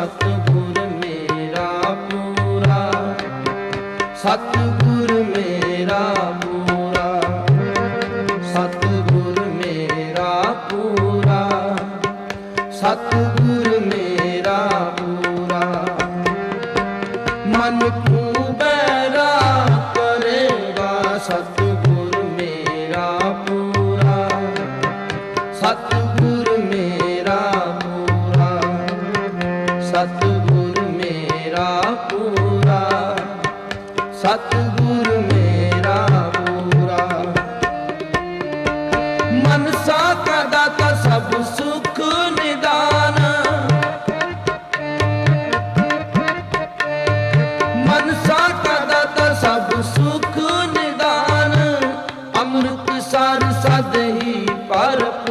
ਸਤਿਗੁਰ ਮੇਰਾ ਪੂਰਾ। ਸਤਿਗੁਰ ਮੇਰਾ ਪੂਰਾ। ਸਤਿਗੁਰ ਮੇਰਾ ਪੂਰਾ। ਸਤਿਗੁਰ ਮੇਰਾ ਪੂਰਾ। ਮਨ ਕੂ ਬੈਰਾ ਕਰੇਗਾ ਸਤਿ ਸਤਿਗੁਰ ਮੇਰਾ ਪੂਰਾ। ਸਤਿਗੁਰ ਮੇਰਾ ਪੂਰਾ। ਮਨਸਾ ਕਾ ਦਾਤਾ ਸਭ ਸੁਖ ਨਿਦਾਨ। ਮਨਸਾ ਕਾ ਦਾਤਾ ਸਭ ਸੁਖ ਨਿਦਾਨ। ਅੰਮ੍ਰਿਤ ਸਰ ਸਦਹੀ ਪਰਪ